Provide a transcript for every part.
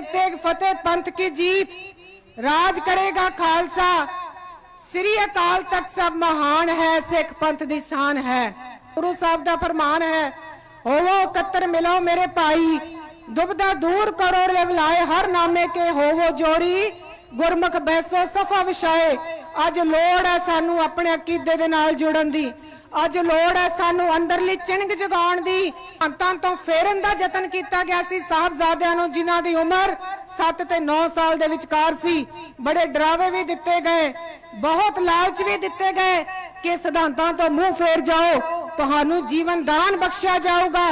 ਏਕ ਤੇਗ ਫਤਿਹ ਪੰਥ ਕੀ ਜੀਤ? ਰਾਜ ਕਰੇਗਾ ਖਾਲਸਾ। ਸ੍ਰੀ ਅਕਾਲ ਤਖਤ ਸਾਹਿਬ ਮਹਾਨ ਹੈ, ਸਿੱਖ ਪੰਥ ਦੀ ਸ਼ਾਨ ਹੈ। ਗੁਰੂ ਸਾਹਿਬ ਦਾ ਫਰਮਾਨ ਹੈ, ਹੋਵੋ ਇਕੱਤਰ, ਮਿਲੋ ਮੇਰੇ ਭਾਈ। ਦੁਬਦਾ ਦੂਰ ਕਰੋ ਲਿਵਲਾਏ ਹਰ ਨਾਮੇ ਕੇ ਹੋਵੋ ਜੋੜੀ। ਗੁਰਮੁਖ ਬੈਸੋ ਸਫਾ ਵਿਛਾਏ। ਅੱਜ ਲੋੜ ਹੈ ਸਾਨੂੰ ਆਪਣੇ ਅਕੀਦੇ ਦੇ ਨਾਲ ਜੁੜਨ ਦੀ। ਅੱਜ ਲੋੜ ਹੈ ਸਾਨੂੰ ਅੰਦਰਲੀ ਚਿੰਗ ਜਗਾਉਣ ਦੀ। ਅੰਤਾਂ ਤੋਂ ਫੇਰਨ ਦਾ ਯਤਨ ਕੀਤਾ ਗਿਆ ਸੀ ਸਾਹਿਬਜ਼ਾਦਿਆਂ ਨੂੰ, ਜਿਨ੍ਹਾਂ ਦੀ ਉਮਰ 7 ਤੇ 9 ਸਾਲ ਦੇ ਵਿਚਕਾਰ ਸੀ। ਬੜੇ ਡਰਾਵੇ ਵੀ ਦਿੱਤੇ ਗਏ, ਬਹੁਤ ਲਾਲਚ ਵੀ ਦਿੱਤੇ ਗਏ ਕਿ ਸਿਧਾਂਤਾਂ ਤੋਂ ਮੂੰਹ ਫੇਰ ਜਾਓ। ਤੁਹਾਨੂੰ ਜੀਵਨ ਦਾਨ ਬਖਸ਼ਿਆ ਜਾਊਗਾ।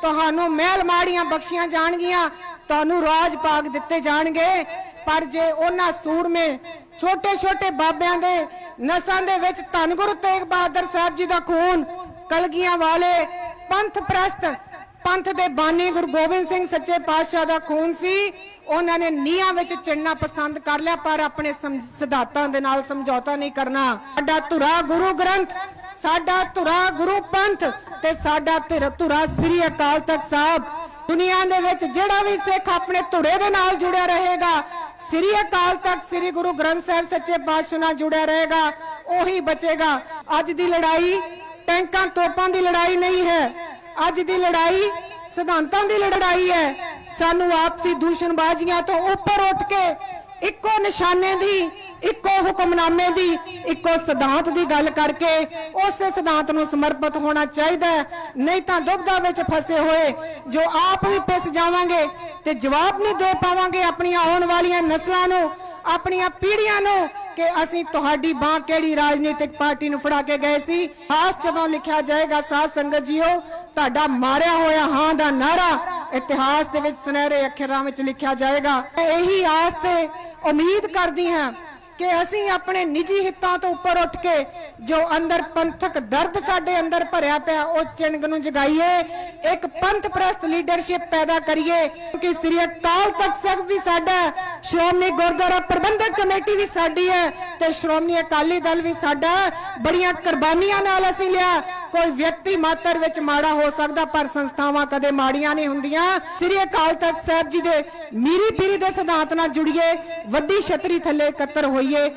ਤੁਹਾਨੂੰ ਮਹਿਲ ਮਾੜੀਆਂ ਬਖਸ਼ੀਆਂ ਜਾਣਗੀਆਂ। ਤੁਹਾਨੂੰ ਰਾਜ ਪਾਗ ਦਿੱਤੇ ਜਾਣਗੇ। ਪਰ ਜੇ ਉਹਨਾਂ ਸੂਰਮੇ ਛੋਟੇ ਛੋਟੇ ਬਾਬਿਆਂ ਦੇ ਨਸਾਂ ਦੇ ਵਿੱਚ ਧੰਨ ਗੁਰੂ ਤੇਗ ਬਹਾਦਰ ਸਾਹਿਬ ਜੀ ਦਾ ਖੂਨ ਕਲਗੀਆਂ ਵਾਲੇ ਪੰਥ ਪ੍ਰਸਤ, ਪੰਥ ਦੇ ਬਾਨੀ ਗੁਰੂ ਗੋਬਿੰਦ ਸਿੰਘ ਸੱਚੇ ਪਾਤਸ਼ਾਹ ਦਾ ਖੂਨ ਸੀ। ਉਹਨਾਂ ਨੇ ਨੀਹਾਂ ਵਿੱਚ ਚਿਣਨਾ ਪਸੰਦ ਕਰ ਲਿਆ, ਪਰ ਆਪਣੇ ਸਿਧਾਂਤਾਂ ਦੇ ਨਾਲ ਸਮਝੌਤਾ ਨਹੀਂ ਕਰਨਾ। ਸਾਡਾ ਧੁਰਾ ਗੁਰੂ ਗ੍ਰੰਥ, ਸਾਡਾ ਧੁਰਾ ਗੁਰੂ ਪੰਥ ਤੇ ਸਾਡਾ ਧਿਰ- ਧੁਰਾ ਸ੍ਰੀ ਅਕਾਲ ਤਖਤ ਸਾਹਿਬ। ਦੁਨੀਆ ਦੇ ਵਿੱਚ ਜਿਹੜਾ ਵੀ ਸਿੱਖ ਆਪਣੇ ਧੁਰੇ ਦੇ ਨਾਲ ਜੁੜਿਆ ਰਹੇਗਾ, ਸ੍ਰੀ ਅਕਾਲ ਤਖਤ ਸ੍ਰੀ ਗੁਰੂ ਗ੍ਰੰਥ ਸਾਹਿਬ ਸੱਚੇ ਪਾਤਸ਼ਾਹ ਨਾਲ ਜੁੜਿਆ ਰਹੇਗਾ, ਉਹੀ ਬਚੇਗਾ। ਅੱਜ ਦੀ ਲੜਾਈ ਟੈਂਕਾਂ ਤੋਪਾਂ ਦੀ ਲੜਾਈ ਨਹੀਂ ਹੈ। ਅੱਜ ਦੀ ਲੜਾਈ ਸਿਧਾਂਤਾਂ ਦੀ ਲੜਾਈ ਹੈ। ਸਾਨੂੰ ਆਪਸੀ ਦੂਸ਼ਣਬਾਜ਼ੀਆਂ ਤੋਂ ਉੱਪਰ ਉੱਠ ਕੇ ਇੱਕੋ ਨਿਸ਼ਾਨੇ ਦੀ ਇੱਕੋ ਹੁਕਮਨਾਮੇ ਦੀ, ਇੱਕੋ ਸਿਧਾਂਤ ਦੀ ਗੱਲ ਕਰਕੇ ਉਸੇ ਸਿਧਾਂਤ ਨੂੰ ਸਮਰਪਿਤ ਹੋਣਾ ਚਾਹੀਦਾ ਹੈ। ਨਹੀਂ ਤਾਂ ਦੁਬਦਾ ਵਿੱਚ ਫਸੇ ਹੋਏ, ਜੋ ਆਪ ਵੀ ਪਿਸ ਜਾਵਾਂਗੇ ਤੇ ਜਵਾਬ ਨਹੀਂ ਦੇ ਪਾਵਾਂਗੇ ਆਪਣੀਆਂ ਆਉਣ ਵਾਲੀਆਂ ਨਸਲਾਂ ਨੂੰ, ਆਪਣੀਆਂ ਪੀੜ੍ਹੀਆਂ ਨੂੰ ਕਿ ਅਸੀਂ ਤੁਹਾਡੀ ਬਾਹ ਕਿਹੜੀ ਰਾਜਨੀਤਿਕ ਪਾਰਟੀ ਨੂੰ ਫੜਾ ਕੇ ਗਏ ਸੀ ਖਾਸ ਜਦੋਂ ਲਿਖਿਆ ਜਾਏਗਾ, ਸਾਧ ਸੰਗਤ ਜੀਓ, ਤੁਹਾਡਾ ਮਾਰਿਆ ਹੋਇਆ ਹਾਂ ਦਾ ਨਾਰਾ ਇਤਿਹਾਸ ਦੇ ਵਿੱਚ ਸੁਨਹਿਰੇ ਅੱਖਰਾਂ ਵਿੱਚ ਲਿਖਿਆ ਜਾਏਗਾ ਇਹੀ ਆਸ ਤੇ ਉਮੀਦ ਕਰਦੀ ਹਾਂ ਕਿ ਅਸੀਂ ਆਪਣੇ ਨਿੱਜੀ ਹਿੱਤਾਂ ਤੋਂ ਉੱਪਰ ਉੱਠ ਕੇ ਜੋ ਅੰਦਰ ਪੰਥਕ ਦਰਦ ਸਾਡੇ ਅੰਦਰ ਭਰਿਆ ਪਿਆ, ਉਹ ਚਿੰਗ ਨੂੰ ਜਗਾਈਏ, ਇੱਕ ਪੰਥ ਪ੍ਰਸਤ ਲੀਡਰਸ਼ਿਪ ਪੈਦਾ ਕਰੀਏ ਕਿ ਸ੍ਰੀ ਅਕਾਲ ਤਖਤ ਸਾਹਿਬ ਵੀ ਸਾਡਾ ਸ਼੍ਰੋਮਣੀ ਗੁਰਦੁਆਰਾ ਪ੍ਰਬੰਧਕ ਕਮੇਟੀ ਵੀ ਸਾਡੀ ਹੈ ਤੇ ਸ਼੍ਰੋਮਣੀ ਅਕਾਲੀ ਦਲ ਵੀ ਸਾਡਾ ਬੜੀਆਂ ਕੁਰਬਾਨੀਆਂ ਨਾਲ ਅਸੀਂ ਲਿਆ। ਕੋਈ ਵਿਅਕਤੀ ਮਾਤਰ ਵਿੱਚ ਮਾੜਾ ਹੋ ਸਕਦਾ, ਪਰ ਸੰਸਥਾਵਾਂ ਕਦੇ ਮਾੜੀਆਂ ਨਹੀਂ ਹੁੰਦੀਆਂ। ਸ੍ਰੀ ਅਕਾਲ ਤਖਤ ਸਾਹਿਬ ਜੀ ਦੇ ਮੀਰੀ ਪੀਰੀ ਦੇ ਸਿਧਾਂਤ ਨਾਲ ਜੁੜੀਏ, ਵੱਡੀ ਛਤਰੀ ਥੱਲੇ ਇਕੱਤਰ ਹੋਈਏ।